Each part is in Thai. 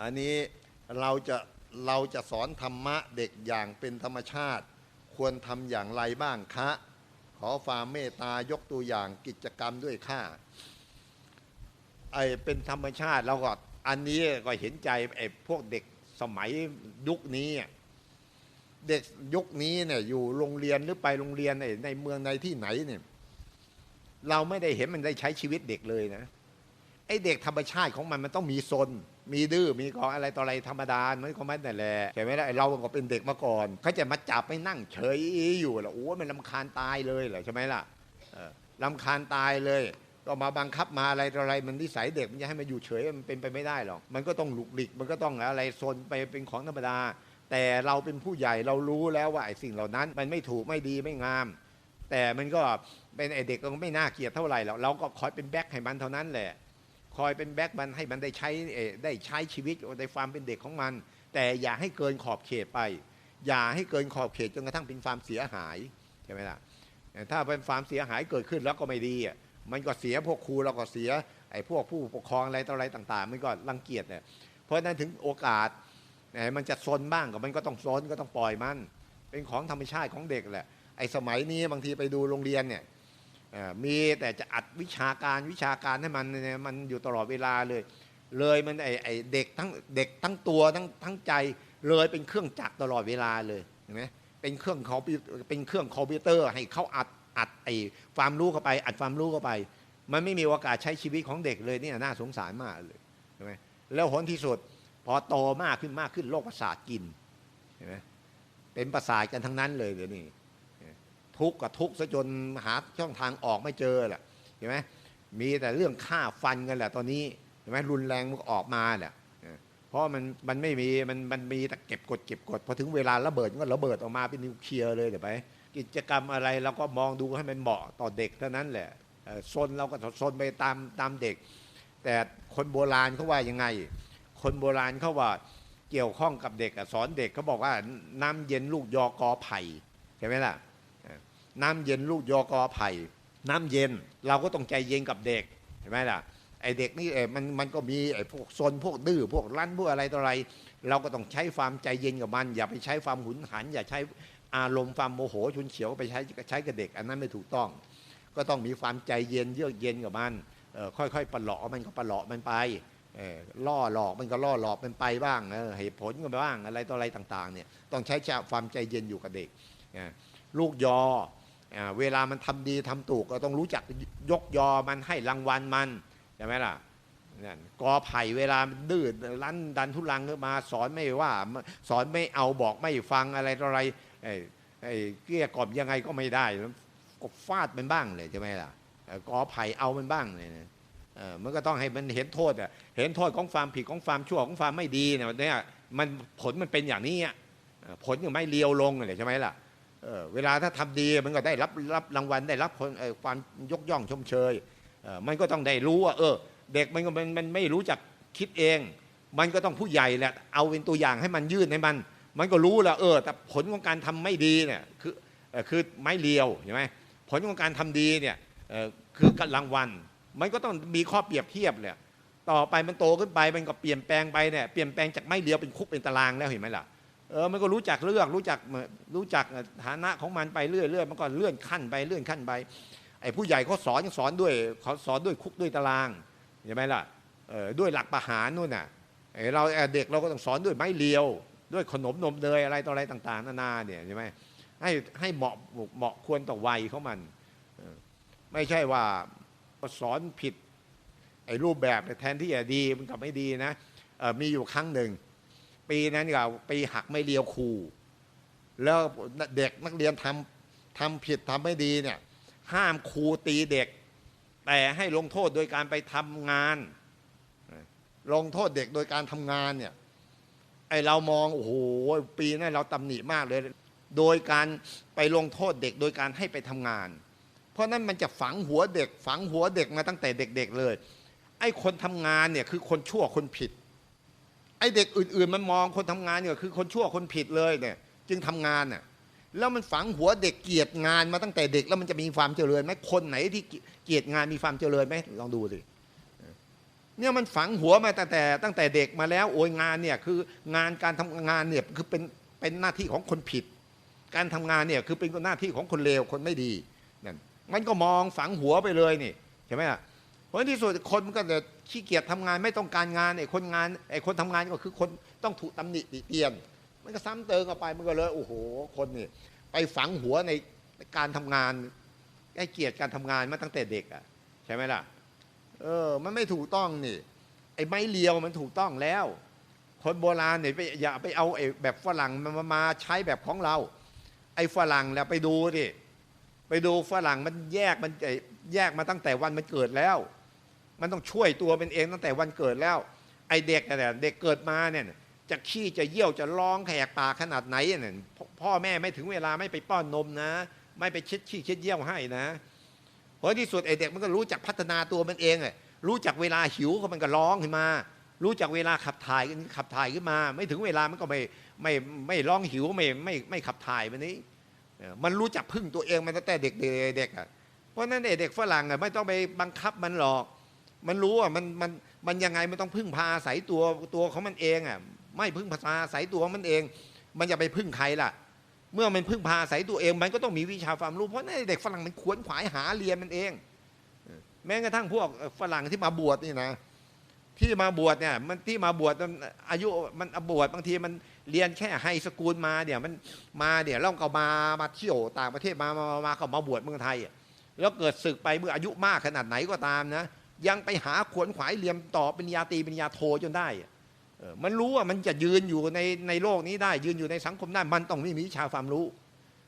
อันนี้เราจะเราจะสอนธรรมะเด็กอย่างเป็นธรรมชาติ ควรทำอย่างไรบ้างคะ ขอความเมตตายกตัวอย่างกิจกรรมด้วยค่ะไอเป็นธรรมชาติแล้วก็อันนี้ก็เห็นใจไอพวกเด็กสมัยยุคนี้ เด็กยุคนี้เนี่ยอยู่โรงเรียนหรือไปโรงเรียนในในเมืองในที่ไหนเนี่ยเราไม่ได้เห็นมันได้ใช้ชีวิตเด็กเลยนะ ไอเด็กธรรมชาติของมันมันต้องมีซนมีดื้อมีของอะไรต่ออะไรธรรมดามันก็ไม่แต่แหละใช่ไหมล่ะไอ้เราก็เป็นเด็กมาก่อนเขาจะมาจับไม่นั่งเฉยอยู่เหรอโอ้มันลำคาญตายเลยเหรอใช่ไหมล่ะลำคาญตายเลยก็มาบังคับมาอะไรต่ออะไรมันนิสัยเด็กมันจะให้มันอยู่เฉยมันเป็นไปไม่ได้หรอกมันก็ต้องหลุกหลิกมันก็ต้องอะไรซนไปเป็นของธรรมดา แต่เราเป็นผู้ใหญ่เรารู้แล้วว่าไอ้สิ่งเหล่านั้น มันไม่ถูกไม่ดีไม่งาม แต่มันก็เป็นไอเด็กก็ไม่น่าเกลียดเท่าไหร่หรอกเราก็คอยเป็นแบ็คให้มันเท่านั้นแหละ คอยเป็นแบ็คมันให้มันได้ใช้ได้ใช้ชีวิตในความเป็นเด็กของมัน แต่อย่าให้เกินขอบเขตไป อย่าให้เกินขอบเขตจนกระทั่งเป็นความเสียหายใช่ไหมล่ะถ้าเป็นความเสียหายเกิดขึ้นแล้วก็ไม่ดีมันก็เสียพวกครูเราก็เสียไอ้พวกผู้ปกครองอะไรต่ออะไรต่าง ๆ มันก็รังเกียจเนี่ยเพราะนั้นถึงโอกาสไหนมันจะซนบ้างก็มันก็ต้องซนก็ต้องปล่อยมัน เป็นของธรรมชาติของเด็กแหละไอ้สมัยนี้บางทีไปดูโรงเรียนเนี่ย มีแต่จะอัดวิชาการวิชาการให้มันมันอยู่ตลอดเวลาเลย เลยมันไอไอเด็กทั้งเด็กทั้งตัวทั้งทั้งใจเลยเป็นเครื่องจักรตลอดเวลาเลยเห็นไหมเป็นเครื่องคอมพิวเป็นเครื่องคอมพิวเตอร์ให้เขาอัดอัดไอความรู้เข้าไป อัดความรู้เข้าไป มันไม่มีโอกาสใช้ชีวิตของเด็กเลยเนี่ยน่าสงสารมากเลยใช่ไหมแล้วผลที่สุดพอโตมากขึ้นมากขึ้นโรคประสาทกินเห็นไหมเป็นประสาทกันทั้งนั้นเลยเดี๋ยวนี้ ทุกข์กับทุกข์ซะจนหาช่องทางออกไม่เจอแหละเห็นไหมมีแต่เรื่องฆ่าฟันกันแหละตอนนี้เห็นไหมรุนแรงมันออกมาแหละเพราะมันมันไม่มีมันมันมีแต่เก็บกดเก็บกดพอถึงเวลาระเบิดก็ระเบิดออกมาเป็นนิวเคลียร์เลยเดี๋ยวไปกิจกรรมอะไรเราก็มองดูให้มันเหมาะต่อเด็กเท่านั้นแหละเอ่อซนเราก็ซนไปตามตามเด็ก แต่คนโบราณเขาว่ายังไง คนโบราณเขาว่าเกี่ยวข้องกับเด็กสอนเด็กเขาบอกว่าน้ำเย็นลูกยอกอไผ่ใช่ไหมล่ะ น้ำเย็นลูกยอกอไผ่น้ำเย็น เราก็ต้องใจเย็นกับเด็กเห็นไหมล่ะไอเด็กนี่เอมันมันก็มีไอพวกซนพวกดื้อพวกรั้นพวกอะไรต่ออะไร เราก็ต้องใช้ความใจเย็นกับมัน อย่าไปใช้ความหุนหัน อย่าใช้อารมณ์ความโมโหชุนเฉียวไปใช้ใช้กับเด็ก อันนั้นไม่ถูกต้อง ก็ต้องมีความใจเย็นเยือกเย็นกับมันค่อยๆปลาะมันก็ปลาะมันไปล่อหลอกมันก็ล่อหลอกมันไปบ้างเหตุผลก็บ้างอะไรต่ออะไรต่างๆเนี่ยต้องใช้ความใจเย็นอยู่กับเด็กลูกยอ เวลามันทำดีทำถูกก็ต้องรู้จักยกยอมันให้รางวัลมันใช่ไหมล่ะนั่นกอไผ่เวลาดื้อรั้นดันทุลังขึ้นมา สอนไม่ว่า สอนไม่เอาบอกไม่ฟังอะไรต่ออะไรไอ้ไอ้เกลี้ยกล่อมยังไงก็ไม่ได้ก็ฟาดมันบ้างเลยใช่ไหมล่ะก่อกอไผ่เอามันบ้างเลยนะเออมันก็ต้องให้มันเห็นโทษอะเห็นโทษของความผิดของความชั่วของความไม่ดีเนี่ยมันผลมันเป็นอย่างนี้อะเออผลยังไม่เลียวลงเลยใช่ไหมล่ะ เวลาถ้าทำดีมันก็ได้รับรับรางวัลได้รับคนความยกย่องชมเชยเมันก็ต้องได้รู้ว่าเออ เด็กมันก็มันมันไม่รู้จักคิดเอง มันก็ต้องผู้ใหญ่แหละเอาเป็นตัวอย่างให้มันยื่นให้มัน มันก็รู้แล้วเออ แต่ผลของการทำไม่ดีเนี่ยคือคือไม้เลียวใช่ไหมผลของการทำดีเนี่ยคือการรางวัล มันก็ต้องมีข้อเปรียบเทียบเลยต่อไปมันโตขึ้นไปมันก็เปลี่ยนแปลงไปเนี่ยเปลี่ยนแปลงจากไม้เลียวเป็นคุกเป็นตารางแล้วเห็นไหมล่ะ เออมันก็รู้จักเลือกรู้จักรู้จักฐานะของมันไปเรื่อยเรื่อยมันก็เลื่อนขั้นไปเลื่อนขั้นไปไอ้ผู้ใหญ่เขาสอนยังสอนด้วยเขาสอนด้วยคุกด้วยตารางใช่ไหมล่ะเออด้วยหลักประหารนู่นน่ะไอเราเด็กเราก็ต้องสอนด้วยไม้เลียว ด้วยขนมนมเนยอะไรต่ออะไรต่าง ๆ นานาเนี่ยใช่ไหมให้ให้เหมาะเหมาะควรต่อวัยของมัน ไม่ใช่ว่าสอนผิดไอ้รูปแบบแทนที่จะดีมันกลับไม่ดีนะมีอยู่ครั้งหนึ่ง ปีนั้นก็ปีหักไม่เลียวครูแล้วเด็กนักเรียนทำทำผิดทำไม่ดีเนี่ยห้ามครูตีเด็ก แต่ให้ลงโทษโดยการไปทำงาน ลงโทษเด็กโดยการทำงานเนี่ยไอเรามองโอ้โหปีนั้นเราตำหนิมากเลย โดยการไปลงโทษเด็กโดยการให้ไปทำงาน เพราะนั้นมันจะฝังหัวเด็ก ฝังหัวเด็กมาตั้งแต่เด็กๆเลย ไอ้คนทำงานเนี่ยคือคนชั่วคนผิด เด็กอื่น ๆ มันมองคนทำงานเนี่ยคือคนชั่วคนผิดเลยเนี่ย จึงทำงานน่ะแล้วมันฝังหัวเด็กเกียดงานมาตั้งแต่เด็กแล้วมันจะมีความเจริญไหมคนไหนที่เกียดงานมีความเจริญไหมลองดูสิเนี่ยมันฝังหัวมาตั้งแต่ตั้งแต่เด็กมาแล้วโอยงานเนี่ยคืองานการทำงานเนี่ยคือเป็นเป็นหน้าที่ของคนผิด การทำงานเนี่ยคือเป็นหน้าที่ของคนเลวคนไม่ดีนั่นมันก็มองฝังหัวไปเลยนี่ใช่ไหมล่ะ เพราะที่สุดคนมันก็จะขี้เกียจทำงานไม่ต้องการงานไอ้คนงานไอ้คนทำงานก็คือคนต้องถูกตำหนิติเตียน มันก็ซ้ำเติมกันไปมันก็เลยโอ้โห คนนี่ไปฝังหัวในการทำงานไอ้เกียรติการทำงานมาตั้งแต่เด็กอะใช่ไหมล่ะเออ มันไม่ถูกต้องนี่ ไอ้ไม้เลียวมันถูกต้องแล้ว คนโบราณเนี่ยไปอย่าไปเอาไอ้แบบฝรั่งมามามาใช้แบบของเรา ไอ้ฝรั่งแล้วไปดูดิไปดูฝรั่งมันแยกมันไอ้แยกมาตั้งแต่วันมันเกิดแล้ว มันต้องช่วยตัวเป็นเองตั้งแต่วันเกิดแล้ว ไอเด็กเนี่ยเด็กเกิดมาเนี่ยจะขี้จะเยี่ยวจะร้องแหกปากขนาดไหนเนี่ยพ่อแม่ไม่ถึงเวลาไม่ไปป้อนนมนะ ไม่ไปเช็ดขี้เช็ดเยี่ยวให้นะเพราะที่สุดไอเด็กมันก็รู้จักพัฒนาตัวมันเองอะรู้จักเวลาหิวมันก็ร้องขึ้นมา รู้จักเวลาขับถ่ายขับถ่ายขึ้นมา ไม่ถึงเวลามันก็ไม่ไม่ไม่ร้องหิวไม่ไม่ไม่ขับถ่ายแบบนี้ มันรู้จักพึ่งตัวเองมันตั้งแต่เด็กๆเด็กๆอะเพราะนั้นไอเด็กฝรั่งอะไม่ต้องไปบังคับมันหรอก มันรู้อะมันมันมันยังไงมันต้องพึ่งพาอาศัยตัวตัวของมันเองอะไม่พึ่งพาอาศัยตัวของมันเอง มันจะไปพึ่งใครล่ะ เมื่อมันพึ่งพาอาศัยตัวเอง มันก็ต้องมีวิชาความรู้เพราะนั่นเด็กฝรั่งมันขวนขวายหาเรียนมันเอง แม้กระทั่งพวกฝรั่งที่มาบวชนี่นะที่มาบวชเนี่ยมันที่มาบวชอายุมันบวชบางทีมันเรียนแค่ไฮสคูลมาเนี่ยมันมาเนี่ยแล้วก็มามาเที่ยวต่างประเทศมามามามาก็มาบวชเมืองไทยแล้วเกิดศึกไปเมื่ออายุมากขนาดไหนก็ตามนะ ยังไปหาขวนขวายเรียนต่อปริญญาตรีปริญญาโทจนได้มันรู้ว่ามันจะยืนอยู่ในในโลกนี้ได้ ยืนอยู่ในสังคมได้มันต้องมีวิชาความรู้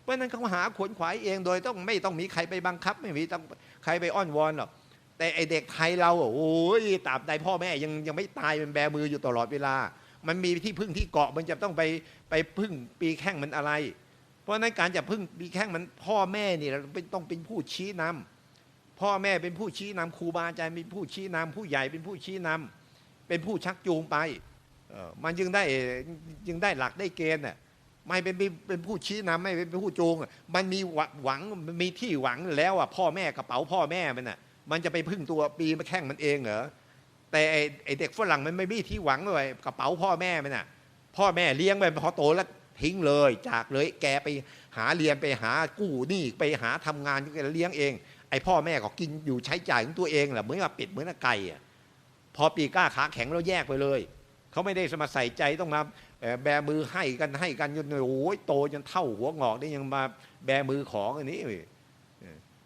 เพราะนั้นเขาหาขวนขวายเองโดยต้องไม่ต้องมีใครไปบังคับ ไม่มีต้องใครไปอ้อนวอนหรอกแต่ไอเด็กไทยเราโอ้ยตราบใดพ่อแม่ยังยังไม่ตายมันแบมืออยู่ตลอดเวลา มันมีที่พึ่งที่เกาะมันจะต้องไปไปพึ่งปีแข้งมันอะไร เพราะนั้นการจะพึ่งปีแข้งมันพ่อแม่นี่เราเป็นต้องเป็นผู้ชี้นำ พ่อแม่เป็นผู้ชี้นำครูบาอาจารย์เป็นผู้ชี้นำผู้ใหญ่เป็นผู้ชี้นำเป็นผู้ชักจูงไปมันจึงได้จึงได้หลักได้เกณฑ์น่ะไม่เป็นเป็นผู้ชี้นำไม่เป็นผู้จูง มันมีหวังมีที่หวังแล้วอะพ่อแม่กระเป๋าพ่อแม่มันน่ะมันจะไปพึ่งตัวปีมาแข้งมันเองเหรอแต่ไอ้เด็กฝรั่งมันไม่มีที่หวังเลยกระเป๋าพ่อแม่มันน่ะพ่อแม่เลี้ยงไปพอโตแล้วทิ้งเลยจากเลยแกไปหาเรียนไปหากู้หนี้ไปหาทำงานเลี้ยงเอง ไอพ่อแม่ก็กินอยู่ใช้จ่ายของตัวเองแหละเหมือนกับเป็ดเหมือนกับไก่อะพอปีก้าขาแข็งแล้วแยกไปเลยเขาไม่ได้สมาใส่ใจต้องมาแบมือให้กันให้กันจนโอ้ยโตจนเท่าหัวงอกได้ยังมาแบมือของอันนี้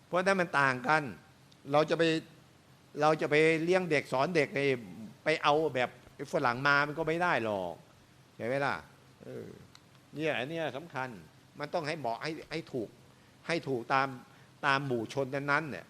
เพราะนั้นมันต่างกัน เราจะไปเราจะไปเลี้ยงเด็กสอนเด็กในไปเอาแบบฝรั่งมามันก็ไม่ได้หรอกใช่ไหมล่ะเนี่ยอันเนี้ยสำคัญมันต้องให้เหมาะให้ให้ถูกให้ถูกตาม ตามหมู่ชนนั้นๆเนี่ย